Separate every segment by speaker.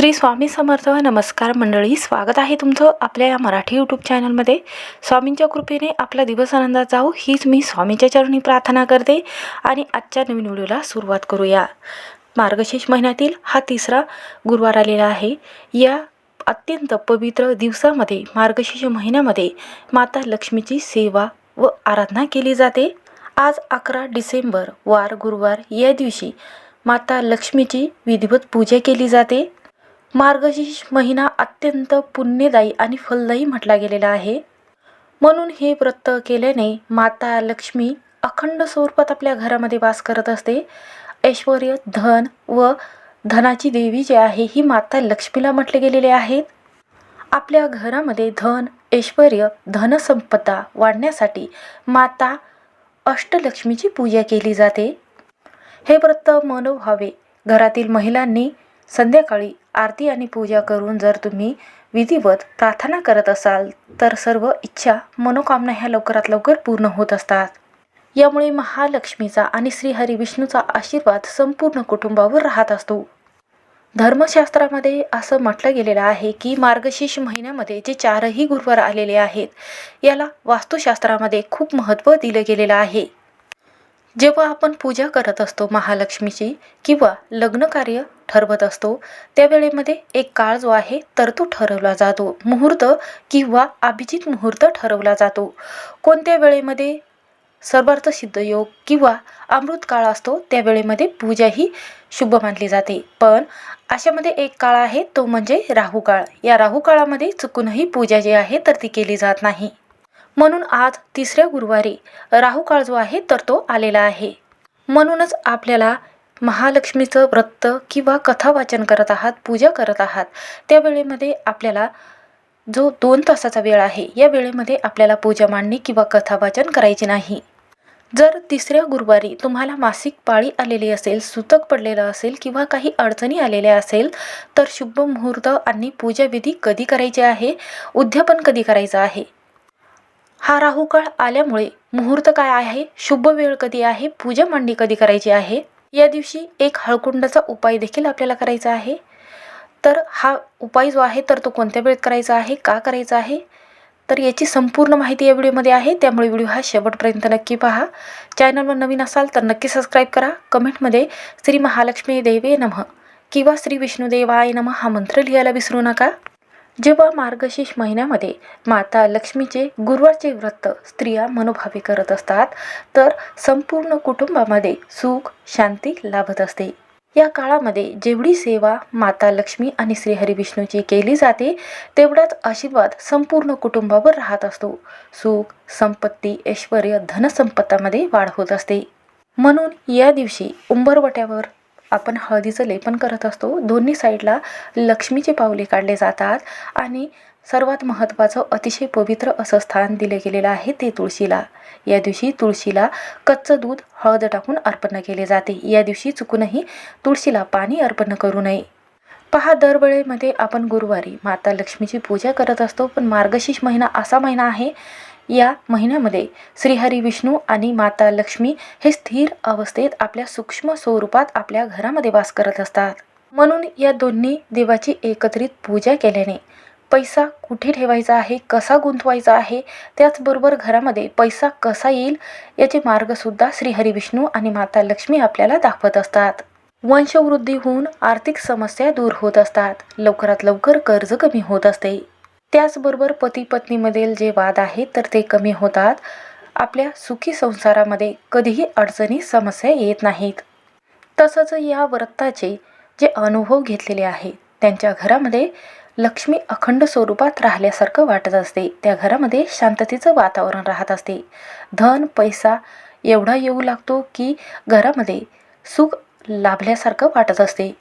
Speaker 1: श्री स्वामी समर्थ नमस्कार मंडळी स्वागत आहे तुमचं आपल्या या मराठी यूट्यूब चॅनलमध्ये स्वामींच्या कृपेने आपला दिवस आनंदात जाऊ हीच मी स्वामींच्या चरणी प्रार्थना करते आणि आजच्या नवीन व्हिडिओला सुरुवात करूया. मार्गशीर्ष महिन्यातील हा तिसरा गुरुवार आलेला आहे. या अत्यंत पवित्र दिवसामध्ये मार्गशीर्ष महिन्यामध्ये माता लक्ष्मीची सेवा व आराधना केली जाते. आज अकरा डिसेंबर वार गुरुवार या दिवशी माता लक्ष्मीची विधिवत पूजा केली जाते. मार्गशीर्ष महिना अत्यंत पुण्यदायी आणि फलदायी म्हटला गेलेला आहे. म्हणून हे व्रत केल्याने माता लक्ष्मी अखंड स्वरूपात आपल्या घरामध्ये वास करत असते. ऐश्वर धन व धनाची देवी जी आहे ही माता लक्ष्मीला म्हटले गेलेले आहेत आपल्या घरामध्ये धन ऐश्वर धनसंपदा वाढण्यासाठी माता अष्टलक्ष्मीची पूजा केली जाते. हे व्रत मनोभावे घरातील महिलांनी संध्याकाळी आरती आणि पूजा करून जर तुम्ही विधिवत प्रार्थना करत असाल तर सर्व इच्छा मनोकामना ह्या लवकरात लवकर पूर्ण होत असतात. यामुळे महालक्ष्मीचा आणि श्रीहरी विष्णूचा आशीर्वाद संपूर्ण कुटुंबावर राहत असतो. धर्मशास्त्रामध्ये असं म्हटलं गेलेलं आहे की मार्गशीर्ष महिन्यामध्ये जे चारही गुरुवार आलेले आहेत याला वास्तुशास्त्रामध्ये खूप महत्त्व दिलं गेलेलं आहे. जेव्हा आपण पूजा करत असतो महालक्ष्मीची किंवा लग्नकार्य ठरवत असतो त्यावेळेमध्ये एक काळ जो आहे तर तो ठरवला जातो. मुहूर्त किंवा अभिजित मुहूर्त ठरवला जातो. कोणत्या वेळेमध्ये सर्वार्थ सिद्ध योग किंवा अमृत काळ असतो त्या वेळेमध्ये पूजा ही शुभ मानली जाते. पण अशामध्ये एक काळ आहे तो म्हणजे राहू काळ. या राहू काळामध्ये चुकूनही पूजा जी आहे तर ती केली जात नाही. म्हणून आज तिसऱ्या गुरुवारी राहू काळ जो आहे तर तो आलेला आहे. म्हणूनच आपल्याला महालक्ष्मीचं व्रत किंवा कथा वाचन करत आहात पूजा करत आहात त्या वेळेमध्ये आपल्याला जो दोन तासाचा वेळ आहे या वेळेमध्ये आपल्याला पूजा मांडणी किंवा कथा वाचन करायची नाही. जर तिसऱ्या गुरुवारी तुम्हाला मासिक पाळी आलेली असेल सुतक पडलेलं असेल किंवा काही अडचणी आलेल्या असेल तर शुभ मुहूर्त आणि पूजाविधी कधी करायची आहे? उद्यापन कधी करायचं आहे? हा राहू काळ आल्यामुळे मुहूर्त काय आहे? शुभ वेळ कधी आहे? पूजा मांडणी कधी करायची आहे? या दिवशी एक हळकुंडाचा उपाय देखील आपल्याला करायचा आहे. तर हा उपाय जो आहे तर तो कोणत्या वेळेत करायचा आहे? का करायचा आहे? तर याची संपूर्ण माहिती या व्हिडिओमध्ये आहे. त्यामुळे व्हिडिओ हा शेवटपर्यंत नक्की पहा. चॅनलवर नवीन असाल तर नक्की सबस्क्राईब करा. कमेंटमध्ये श्री महालक्ष्मी देवे नमः किंवा श्री विष्णुदेवाय नमः हा मंत्र लिहायला विसरू नका. जेव्हा मार्गशीर्ष महिन्यामध्ये माता लक्ष्मीचे गुरुवारचे व्रत स्त्रिया मनोभावे करत असतात तर संपूर्ण कुटुंबामध्ये सुख शांती लाभत असते. या काळामध्ये जेवढी सेवा माता लक्ष्मी आणि श्रीहरी विष्णूची केली जाते तेवढाच आशीर्वाद संपूर्ण कुटुंबावर राहत असतो. सुख संपत्ती ऐश्वर धनसंपत्तामध्ये वाढ होत असते. म्हणून या दिवशी उंबरवट्यावर आपण हळदीचं लेपन करत असतो. दोन्ही साईडला लक्ष्मीचे पावले काढले जातात आणि सर्वात महत्त्वाचं अतिशय पवित्र असं स्थान दिलं गेलेलं आहे ते तुळशीला. या दिवशी तुळशीला कच्चं दूध हळद टाकून अर्पण केले जाते. या दिवशी चुकूनही तुळशीला पाणी अर्पण करू नये. पहा दरवेळेमध्ये आपण गुरुवारी माता लक्ष्मीची पूजा करत असतो पण मार्गशीर्ष महिना असा महिना आहे या महिन्यामध्ये श्रीहरी विष्णू आणि माता लक्ष्मी हे स्थिर अवस्थेत आपल्या सूक्ष्म स्वरूपात आपल्या घरामध्ये वास करत असतात. म्हणून या दोन्ही देवाची एकत्रित पूजा केल्याने पैसा कुठे ठेवायचा आहे कसा गुंतवायचा आहे त्याचबरोबर घरामध्ये पैसा कसा येईल याचे मार्गसुद्धा श्रीहरी विष्णू आणि माता लक्ष्मी आपल्याला दाखवत असतात. वंशवृद्धी होऊन आर्थिक समस्या दूर होत असतात. लवकरात लवकर कर्ज कमी होत असते. त्याचबरोबर पती पत्नीमधील जे वाद आहेत तर ते कमी होतात. आपल्या सुखी संसारामध्ये कधीही अडचणी समस्या येत नाहीत. तसंच या व्रताचे जे अनुभव घेतलेले आहेत त्यांच्या घरामध्ये लक्ष्मी अखंड स्वरूपात राहिल्यासारखं वाटत असते. त्या घरामध्ये शांततेचं वातावरण राहत असते. धन पैसा एवढा येऊ लागतो की घरामध्ये सुख लाभल्यासारखं वाटत असते.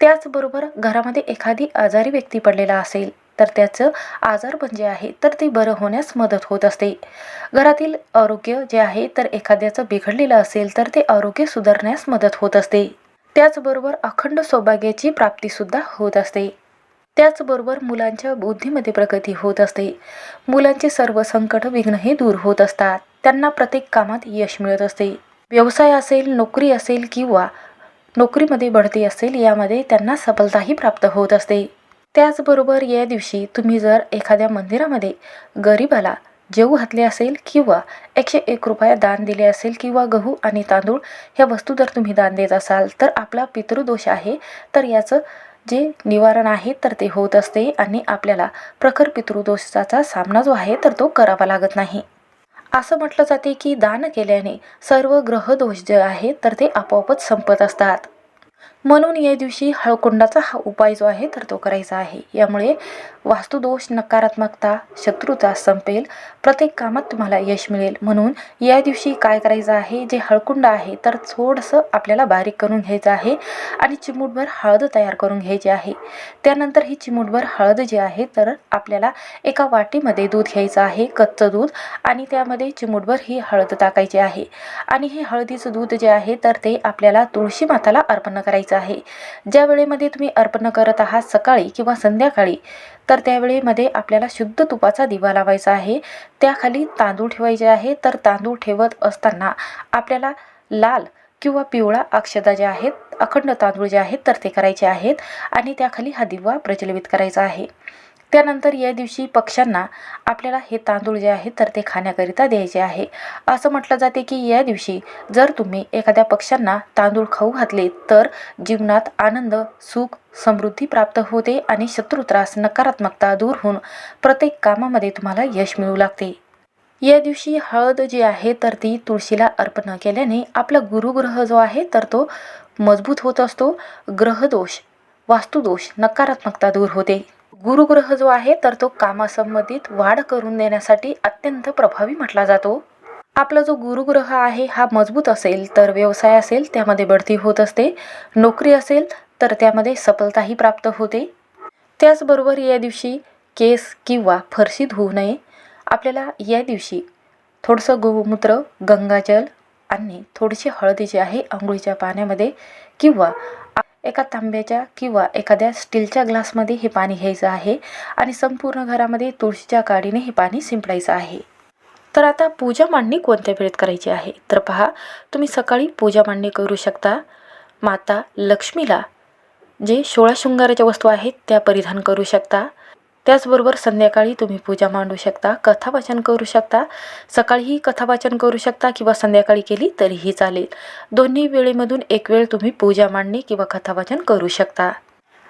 Speaker 1: त्याचबरोबर घरामध्ये एखादी आजारी व्यक्ती पडलेला असेल तर त्याचं आजारपण जे म्हणजे आहे तर ते बरं होण्यास मदत होत असते. घरातील आरोग्य जे आहे तर एखाद्याचं बिघडलेलं असेल तर ते आरोग्य सुधारण्यास मदत होत असते. त्याचबरोबर अखंड सौभाग्याची प्राप्तीसुद्धा होत असते. त्याचबरोबर मुलांच्या बुद्धीमध्ये प्रगती होत असते. मुलांचे सर्व संकट विघ्न हे दूर होत असतात. त्यांना प्रत्येक कामात यश मिळत असते. व्यवसाय असेल नोकरी असेल किंवा नोकरीमध्ये बढती असेल यामध्ये त्यांना सफलताही प्राप्त होत असते. त्याचबरोबर या दिवशी तुम्ही जर एखाद्या मंदिरामध्ये गरीबाला जेऊ घातले असेल किंवा एकशे एक रुपया दान दिले असेल किंवा गहू आणि तांदूळ ह्या वस्तू जर तुम्ही दान देत असाल तर आपला पितृदोष आहे. तर याचं जे निवारण आहे तर ते होत असते आणि आपल्याला प्रखर पितृदोषाचा सामना जो आहे तर तो करावा लागत नाही. असं म्हटलं जाते की दान केल्याने सर्व ग्रहदोष जे आहेत तर ते आपोआपच संपत असतात. म्हणून या दिवशी हळकुंडाचा हा उपाय जो आहे तर तो करायचा आहे. यामुळे वास्तुदोष नकारात्मकता शत्रुता संपेल प्रत्येक कामात तुम्हाला यश मिळेल. म्हणून या दिवशी काय करायचं आहे? जे हळकुंड आहे तर थोडंसं आपल्याला बारीक करून घ्यायचं आहे आणि चिमूटभर हळद तयार करून घ्यायची आहे. त्यानंतर ही चिमूटभर हळद जी आहे तर आपल्याला एका वाटीमध्ये दूध घ्यायचं आहे कच्चं दूध आणि त्यामध्ये चिमूटभर ही हळद टाकायची आहे. आणि हे हळदीचं दूध जे आहे तर ते आपल्याला तुळशी माताला अर्पण करायचं आहे. ज्या वेळेमध्ये तुम्ही अर्पण करत आहात सकाळी किंवा संध्याकाळी तर त्यावेळेमध्ये आपल्याला शुद्ध तुपाचा दिवा लावायचा आहे. त्याखाली तांदूळ ठेवायचे आहे. तर तांदूळ ठेवत असताना आपल्याला लाल किंवा पिवळा अक्षदा जे आहेत अखंड तांदूळ जे आहेत तर ते करायचे आहेत. आणि त्याखाली हा दिवा प्रज्वलित करायचा आहे. त्यानंतर या दिवशी पक्ष्यांना आपल्याला हे तांदूळ जे आहे तर ते खाण्याकरिता द्यायचे आहे. असं म्हटलं जाते की या दिवशी जर तुम्ही एखाद्या पक्ष्यांना तांदूळ खाऊ घातले तर जीवनात आनंद सुख समृद्धी प्राप्त होते आणि शत्रुत्रास नकारात्मकता दूर होऊन प्रत्येक कामामध्ये तुम्हाला यश मिळू लागते. या दिवशी हळद जी आहे तर ती तुळशीला अर्पण केल्याने आपला गुरुग्रह जो आहे तर तो मजबूत होत असतो. ग्रहदोष वास्तुदोष नकारात्मकता दूर होते. गुरुग्रह जो आहे तर तो कामासंबंधित वाढ करून देण्यासाठी अत्यंत प्रभावी म्हटला जातो. आपला जो गुरुग्रह आहे हा मजबूत असेल तर व्यवसाय असेल त्यामध्ये बढती होत असते. नोकरी असेल तर त्यामध्ये सफलताही प्राप्त होते. त्याचबरोबर या दिवशी केस किंवा फरशी धुवू नये. आपल्याला या दिवशी थोडंसं गोमूत्र गंगाजल आणि थोडीशी हळदी जी आहे आंघोळीच्या पाण्यामध्ये किंवा एका तांब्याच्या किंवा एखाद्या स्टीलच्या ग्लासमध्ये हे पाणी घ्यायचं आहे आणि संपूर्ण घरामध्ये तुळशीच्या काडीने हे पाणी शिंपडायचं आहे. तर आता पूजा मांडणी कोणत्या वेळेत करायची आहे? तर पहा तुम्ही सकाळी पूजा मांडणी करू शकता. माता लक्ष्मीला जे सोळा शृंगाराच्या वस्तू आहेत त्या परिधान करू शकता. त्याचबरोबर संध्याकाळी तुम्ही पूजा मांडू शकता कथावाचन करू शकता. सकाळीही कथावाचन करू शकता किंवा संध्याकाळी केली तरीही चालेल. दोन्ही वेळेमधून एक वेळ तुम्ही पूजा मांडणी किंवा कथावाचन करू शकता.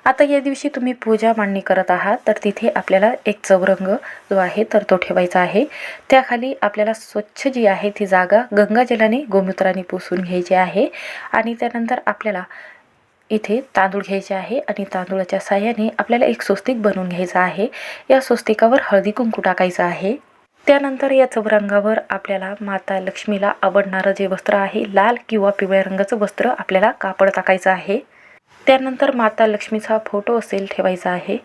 Speaker 1: आता या दिवशी तुम्ही पूजा मांडणी करत आहात तर तिथे आपल्याला एक चौरंग जो आहे तर तो ठेवायचा आहे. त्याखाली आपल्याला स्वच्छ जी आहे ती जागा गंगाजलाने गोमूत्राने पुसून घ्यायची आहे. आणि त्यानंतर आपल्याला इथे तांदूळ घ्यायचे आहे आणि तांदूळाच्या साह्याने आपल्याला एक स्वस्तिक बनवून घ्यायचं आहे. या स्वस्तिकावर हळदी कुंकू टाकायचं आहे. त्यानंतर या चौरंगावर आपल्याला माता लक्ष्मीला आवडणारं जे वस्त्र आहे लाल किंवा पिवळ्या रंगाचं वस्त्र आपल्याला कापड टाकायचं आहे. त्यानंतर माता लक्ष्मीचा फोटो असेल ठेवायचा आहे.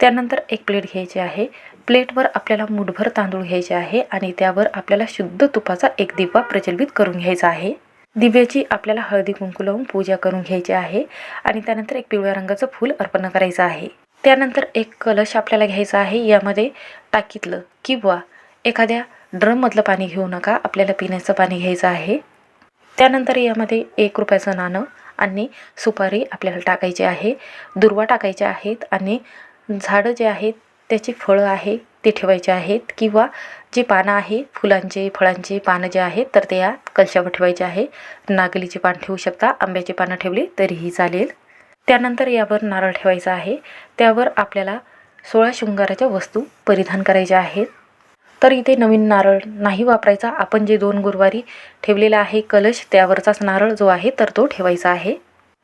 Speaker 1: त्यानंतर एक प्लेट घ्यायची आहे. प्लेटवर आपल्याला मुठभर तांदूळ घ्यायचे आहे आणि त्यावर आपल्याला शुद्ध तुपाचा एक दिवा प्रज्वलित करून घ्यायचा आहे. दिव्याची आपल्याला हळदी कुंकू लावून पूजा करून घ्यायची आहे आणि त्यानंतर एक पिवळ्या रंगाचं फूल अर्पण करायचं आहे. त्यानंतर एक कलश आपल्याला घ्यायचा आहे. यामध्ये टाकीतलं किंवा एखाद्या ड्रममधलं पाणी घेऊ नका. आपल्याला पिण्याचं पाणी घ्यायचं आहे. त्यानंतर यामध्ये एक रुपयाचं नाणं आणि सुपारी आपल्याला टाकायची आहे. दुर्वा टाकायचे आहेत आणि झाडं जे आहेत त्याची फळं आहे. ते ठेवायचे आहेत किंवा जे पानं आहे फुलांचे फळांचे पानं जे आहेत तर ते या कलशावर ठेवायचे आहे. नागलीचे पान ठेवू शकता आंब्याचे पानं ठेवले तरीही चालेल. त्यानंतर यावर नारळ ठेवायचा आहे. त्यावर आपल्याला सोळा शृंगाराच्या वस्तू परिधान करायच्या आहेत. तर इथे नवीन नारळ नाही वापरायचा. आपण जे दोन गुरुवारी ठेवलेला आहे कलश त्यावरचाच नारळ जो आहे तर तो ठेवायचा आहे.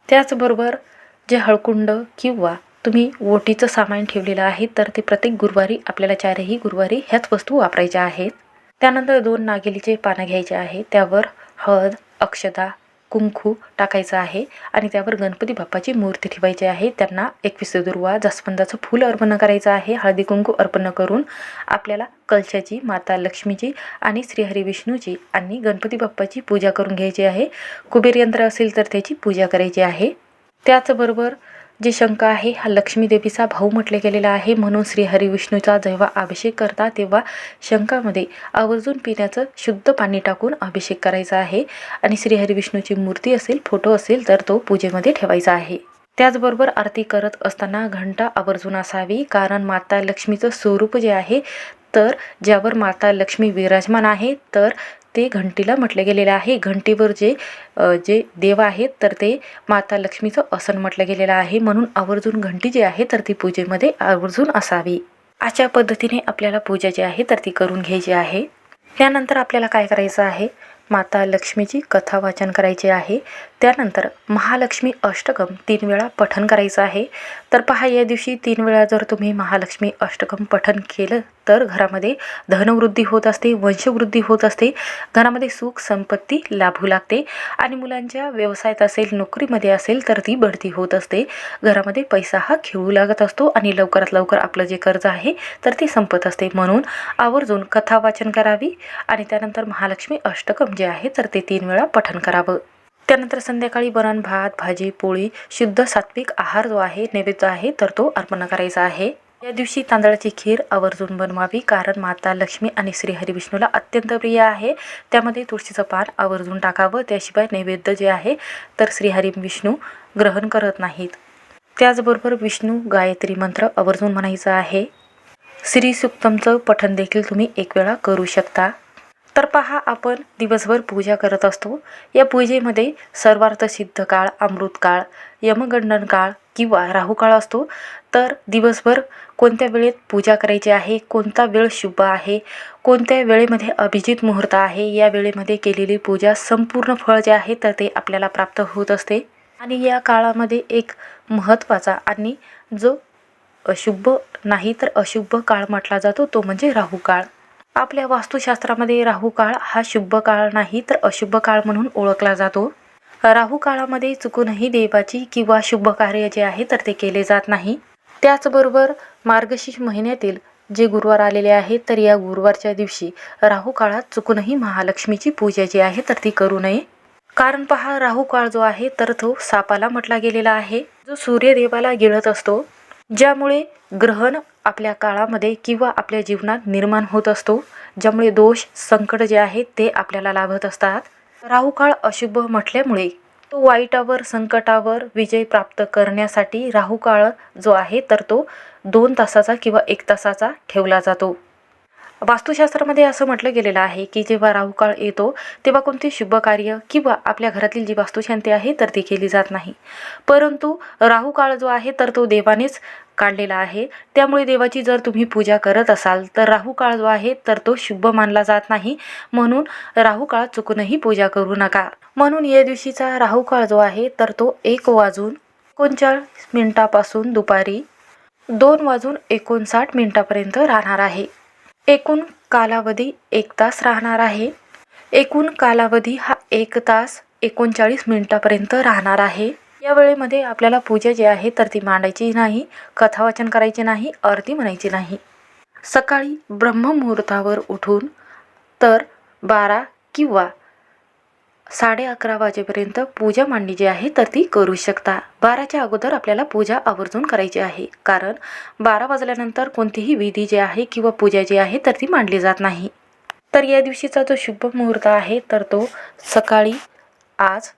Speaker 1: त्याचबरोबर जे हळकुंड किंवा तुम्ही ओटीचं सामान ठेवलेलं आहे तर ते प्रत्येक गुरुवारी आपल्याला चारही गुरुवारी ह्याच वस्तू वापरायच्या आहेत. त्यानंतर दोन नागेलीचे पानं घ्यायचे आहे त्यावर हळद अक्षदा कुंकू टाकायचं आहे आणि त्यावर गणपती बाप्पाची मूर्ती ठेवायची आहे. त्यांना एकवीस दुर्वा जास्वंदाचं फूल अर्पण करायचं आहे. हळदी कुंकू अर्पण करून आपल्याला कलशाची माता लक्ष्मीची आणि श्रीहरी विष्णूची आणि गणपती बाप्पाची पूजा करून घ्यायची आहे. कुबेर यंत्र असेल तर त्याची पूजा करायची आहे. त्याचबरोबर जे शंका आहे हा लक्ष्मी देवीचा भाऊ म्हटले गेलेला आहे. म्हणून श्री हरिविष्णूचा जेव्हा अभिषेक करता तेव्हा शंकामध्ये आवर्जून पिण्याचं शुद्ध पाणी टाकून अभिषेक करायचा आहे. आणि श्री हरिविष्णूची मूर्ती असेल फोटो असेल तर तो पूजेमध्ये ठेवायचा आहे. त्याचबरोबर आरती करत असताना घंटा आवर्जून असावी. कारण माता लक्ष्मीचं स्वरूप जे आहे तर ज्यावर माता लक्ष्मी विराजमान आहे तर ते घंटीला म्हटले गेलेले आहे. घंटीवर जे जे देव आहेत तर ते माता लक्ष्मीचं आसन म्हटलं गेलेलं आहे. म्हणून आवर्जून घंटी जी आहे तर ती पूजेमध्ये आवर्जून असावी. अशा पद्धतीने आपल्याला पूजा जी आहे तर ती करून घ्यायची आहे. त्यानंतर आपल्याला काय करायचं आहे? माता लक्ष्मीची कथा वाचन करायचे आहे. त्यानंतर महालक्ष्मी अष्टकम तीन वेळा पठन करायचं आहे. तर पहा या दिवशी तीन वेळा जर तुम्ही महालक्ष्मी अष्टकम पठन केलं तर घरामध्ये धनवृद्धी होत असते वंशवृद्धी होत असते. घरामध्ये सुख संपत्ती लाभू लागते. आणि मुलांच्या व्यवसायात असेल नोकरीमध्ये असेल तर ती बढती होत असते. घरामध्ये पैसा हा खेळू लागत असतो आणि लवकरात लवकर आपलं जे कर्ज आहे तर ते संपत असते. म्हणून आवर्जून कथा वाचन करावी आणि त्यानंतर महालक्ष्मी अष्टकम जे आहे तर ते तीन वेळा पठन करावं. त्यानंतर संध्याकाळी वरण भात भाजी पोळी शुद्ध सात्विक आहार जो आहे नैवेद्य आहे तर तो अर्पण करायचा आहे. या दिवशी तांदळाची खीर आवर्जून बनवावी कारण माता लक्ष्मी आणि श्री हरिविष्णूला अत्यंत प्रिय आहे. त्यामध्ये तुळशीचं पान आवर्जून टाकावं त्याशिवाय नैवेद्य जे आहे तर श्रीहरी विष्णू ग्रहण करत नाहीत. त्याचबरोबर विष्णू गायत्री मंत्र आवर्जून म्हणायचा आहे. श्री सुक्तमचं पठण देखील तुम्ही एक वेळा करू शकता. तर पहा आपण दिवसभर पूजा करत असतो. या पूजेमध्ये सर्वार्थ सिद्ध काळ अमृत काळ यमगंडन काळ किंवा राहू काळ असतो. तर दिवसभर कोणत्या वेळेत पूजा करायची आहे? कोणता वेळ शुभ आहे? कोणत्या वेळेमध्ये अभिजित मुहूर्त आहे? या वेळेमध्ये केलेली पूजा संपूर्ण फळ जे आहे तर ते आपल्याला प्राप्त होत असते. आणि या काळामध्ये एक महत्त्वाचा आणि जो अशुभ नाही तर अशुभ काळ म्हटला जातो तो म्हणजे राहू काळ. आपल्या वास्तुशास्त्रामध्ये राहू काळ हा शुभ काळ नाही तर अशुभ काळ म्हणून ओळखला जातो. राहू काळामध्ये चुकूनही देवाची किंवा शुभ कार्य जे आहे तर ते केले जात नाही. त्याचबरोबर मार्गशीर्ष महिन्यातील जे गुरुवार आलेले आहेत तर या गुरुवारच्या दिवशी राहू काळात चुकूनही महालक्ष्मीची पूजा जी आहे तर ती करू नये. कारण पहा राहू काळ जो आहे तर तो सापाला म्हटला गेलेला आहे. जो सूर्यदेवाला गिळत असतो ज्यामुळे ग्रहण आपल्या काळामध्ये किंवा आपल्या जीवनात निर्माण होत असतो ज्यामुळे दोष संकट जे आहेत ते आपल्याला लाभत असतात. राहू काळ अशुभ म्हटल्यामुळे तो वाईटावर संकटावर विजय प्राप्त करण्यासाठी राहू काळ जो आहे तर तो दोन तासाचा किंवा एक तासाचा ठेवला जातो. वास्तुशास्त्रामध्ये असं म्हटलं गेलेलं आहे की जेव्हा राहू काळ येतो तेव्हा कोणते शुभ कार्य किंवा आपल्या घरातील जी वास्तुशांती आहे तर ती केली जात नाही. परंतु राहू काळ जो आहे तर तो देवानेच काढलेला आहे. त्यामुळे देवाची जर तुम्ही पूजा करत असाल तर राहू काळ जो आहे तर तो शुभ मानला जात नाही. म्हणून राहू काळ चुकूनही पूजा करू नका. म्हणून या दिवशीचा राहू काळ जो आहे तर तो एक वाजून एकोणचाळीस मिनिटापासून दुपारी दोन वाजून एकोणसाठ मिनिटापर्यंत राहणार आहे. एकूण कालावधी एक तास राहणार आहे. एकूण कालावधी हा एक तास एकोणचाळीस मिनिटापर्यंत राहणार आहे. या वेळेमध्ये आपल्याला पूजा जी आहे तर ती मांडायची नाही कथावाचन करायचे नाही आरती म्हणायची नाही. सकाळी ब्रह्ममुहूर्तावर उठून तर बारा किंवा साडे अकरा वाजेपर्यंत पूजा मांडणी जी आहे तर ती करू शकता. बाराच्या अगोदर आपल्याला पूजा आवर्जून करायची आहे. कारण बारा वाजल्यानंतर कोणतीही विधी जी आहे किंवा पूजा जी आहे तर ती मांडली जात नाही. तर या दिवशीचा जो शुभ मुहूर्त आहे तर तो सकाळी आज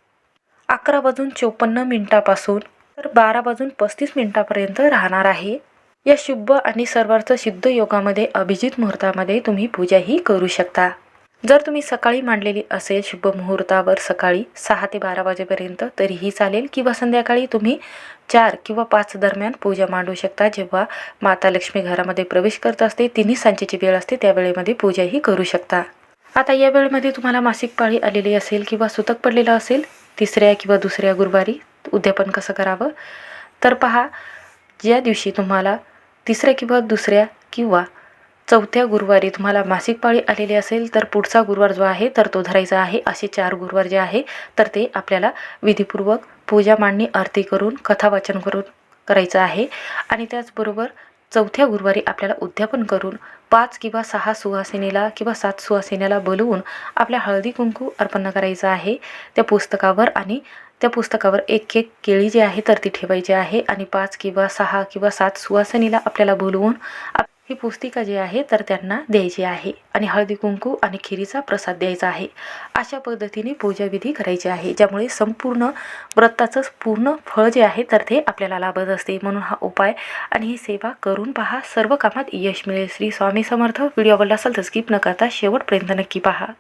Speaker 1: अकरा वाजून चोपन्न मिनिटापासून तर बारा वाजून पस्तीस मिनिटापर्यंत राहणार आहे. या शुभ आणि सर्वार्थ सिद्ध योगामध्ये अभिजित मुहूर्तामध्ये तुम्ही पूजाही करू शकता. जर तुम्ही सकाळी मांडलेली असेल शुभ मुहूर्तावर सकाळी सहा ते बारा वाजेपर्यंत तरीही चालेल. किंवा संध्याकाळी तुम्ही चार किंवा पाच दरम्यान पूजा मांडू शकता. जेव्हा माता लक्ष्मी घरामध्ये प्रवेश करत असते तिन्ही सांजेची वेळ असते. त्या वेळेमध्ये पूजाही करू शकता. आता या वेळेमध्ये तुम्हाला मासिक पाळी आलेली असेल किंवा सुतक पडलेलं असेल तिसऱ्या किंवा दुसऱ्या गुरुवारी उद्यापन कसं करावं? तर पहा ज्या दिवशी तुम्हाला तिसऱ्या किंवा दुसऱ्या किंवा चौथ्या गुरुवारी तुम्हाला मासिक पाळी आलेली असेल तर पुढचा गुरुवार जो आहे तर तो धरायचा आहे. असे चार गुरुवार जे आहे तर ते आपल्याला विधीपूर्वक पूजा मांडणी आरती करून कथा वाचन करून करायचं आहे. आणि त्याचबरोबर चौथ्या गुरुवारी आपल्याला उद्यापन करून पाच किंवा सहा सुवासिनीला किंवा सात सुवासिनीला बोलवून आपल्या हळदी कुंकू अर्पण करायचं आहे. त्या पुस्तकावर आणि त्या पुस्तकावर एक एक केळी जी आहे तर ती ठेवायची आहे. आणि पाच किंवा सहा किंवा सात सुवासिनीला आपल्याला बोलवून आप- ही पुस्तिका जी आहे तर त्यांना द्यायची आहे. आणि हळदी कुंकू आणि खिरीचा प्रसाद द्यायचा आहे. अशा पद्धतीने पूजाविधी करायची आहे. ज्यामुळे संपूर्ण व्रताचं पूर्ण फळ जे आहे तर ते आपल्याला लाभत असते. म्हणून हा उपाय आणि ही सेवा करून पहा. सर्व कामात यश मिळेल. श्री स्वामी समर्थ. व्हिडिओ आवडला असेल तर स्किप न करता शेवटपर्यंत नक्की पहा.